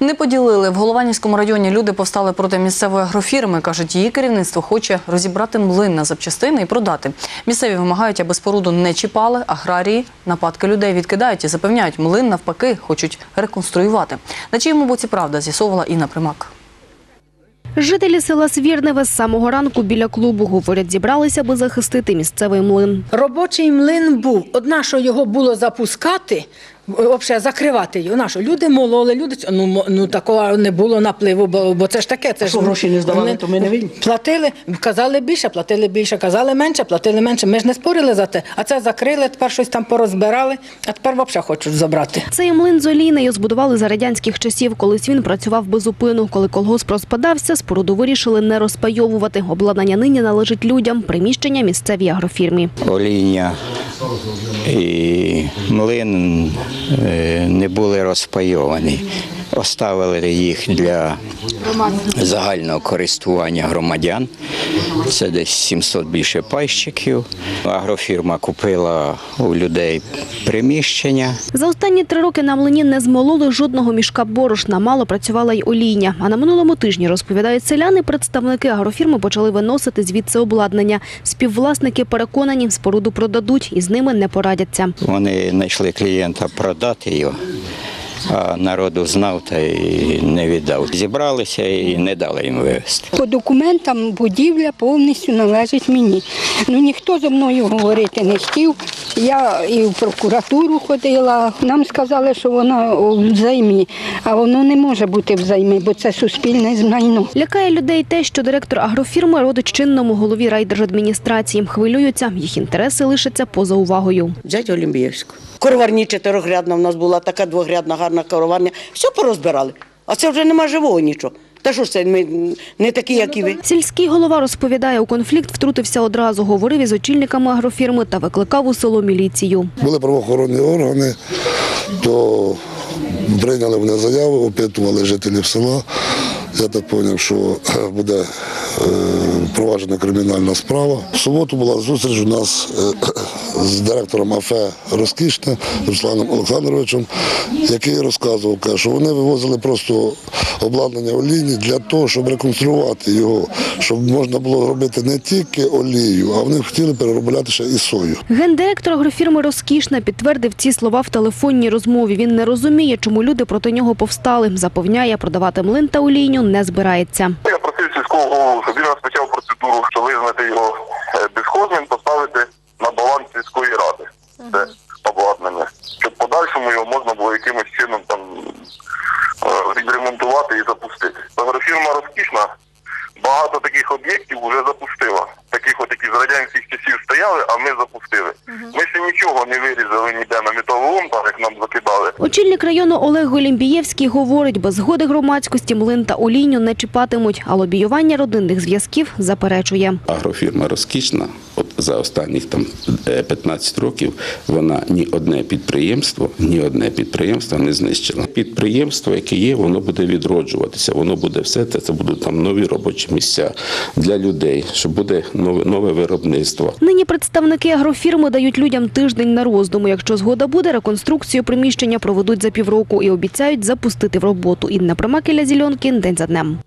Не поділили. В Голованівському районі люди повстали проти місцевої агрофірми. Кажуть, її керівництво хоче розібрати млин на запчастини і продати. Місцеві вимагають, аби споруду не чіпали. Аграрії нападки людей відкидають і запевняють, млин навпаки хочуть реконструювати. На чиєму боці правда з'ясовувала Інна Примак. Жителі села Свірневе з самого ранку біля клубу, говорять, зібралися, аби захистити місцевий млин. Робочий млин був. Одна, що його було запускати, взагалі закривати його. На? Люди мололи, люди ну, ну такого не було напливу, бо, бо це ж таке. Це ж що гроші не здавали, млин. то ми не винні. Платили, казали більше, платили більше, казали менше, платили менше. Ми ж не спорили за те. А це закрили, тепер щось там порозбирали, а тепер взагалі хочуть забрати. Цей млин з олійнею збудували за радянських часів. Колись він працював без зупину. Коли колгосп розпадався, споруду вирішили не розпайовувати. Обладнання нині належить людям, приміщення місцевій агрофірмі. олійня і млин е, не були розпайовані. Оставили їх для загального користування громадян. Це десь 700 більше пайщиків. Агрофірма купила у людей приміщення. За останні три роки на млині не змололи жодного мішка борошна. Мало працювала й олійня. А на минулому тижні, розповідають селяни, представники агрофірми почали виносити звідси обладнання. Співвласники переконані, споруду продадуть і з ними не порадяться. Вони знайшли клієнта продати його, а народу знав та й не віддав. Зібралися і не дали їм вивезти. По документам будівля повністю належить мені. Ну ніхто зі мною говорити не хотів. Я і в прокуратуру ходила. Нам сказали, що вона в займі, а воно не може бути в займі, бо це суспільне майно. Лякає людей те, що директор агрофірми родить чинному голові райдержадміністрації. Хвилюються, їх інтереси лишаться поза увагою. Взять Олімпіївську. Короварні чотирьохрядна в нас була, така двохрядна гарна короварня. Все порозбирали. А це вже нема живого нічого. Та що ж це ми не такі, як і ви. Сільський голова розповідає, у конфлікт втрутився одразу, говорив із очільниками агрофірми та викликав у село міліцію. Були правоохоронні органи, то прийняли вони заяву, опитували жителів села. Я так зрозумів, що е, буде е, проваджена кримінальна справа. В суботу була зустріч у нас е, з директором АФЕ Розкішне Русланом Олександровичем, який розказував, що вони вивозили просто обладнання олійні для того, щоб реконструювати його, щоб можна було робити не тільки олію, а вони хотіли переробляти ще і сою. Гендиректор агрофірми Розкішна підтвердив ці слова в телефонній розмові. Він не розуміє, чому люди проти нього повстали. Запевняє, продавати млин та олійню не збирається. Я просив сільського голову, щоб він розпочав процедуру, що визнати його е, безхозним, поставити на баланс сільської ради. Це обладнання. Щоб подальшому його можна було якимось чином там е, відремонтувати і запустити. Агрофірма розкішна багато таких об'єктів вже запустила. Таких от, які з радянських часів стояли, а ми запустили. Ми ще нічого не вирізали ніде на металолом, так закидали. Очільник району Олег Голімбієвський говорить, без згоди громадськості млин та олійню не чіпатимуть, а лобіювання родинних зв'язків заперечує. агрофірма розкішна. За останніх там е, 15 років вона ні одне підприємство, ні одне підприємство не знищила. Підприємство, яке є, воно буде відроджуватися. Воно буде все це. Це будуть там нові робочі місця для людей, що буде нове нове виробництво. Нині представники агрофірми дають людям тиждень на роздуму. Якщо згода буде, реконструкцію приміщення проведуть за півроку і обіцяють запустити в роботу. Інна Примакеля Зільонкін день за днем.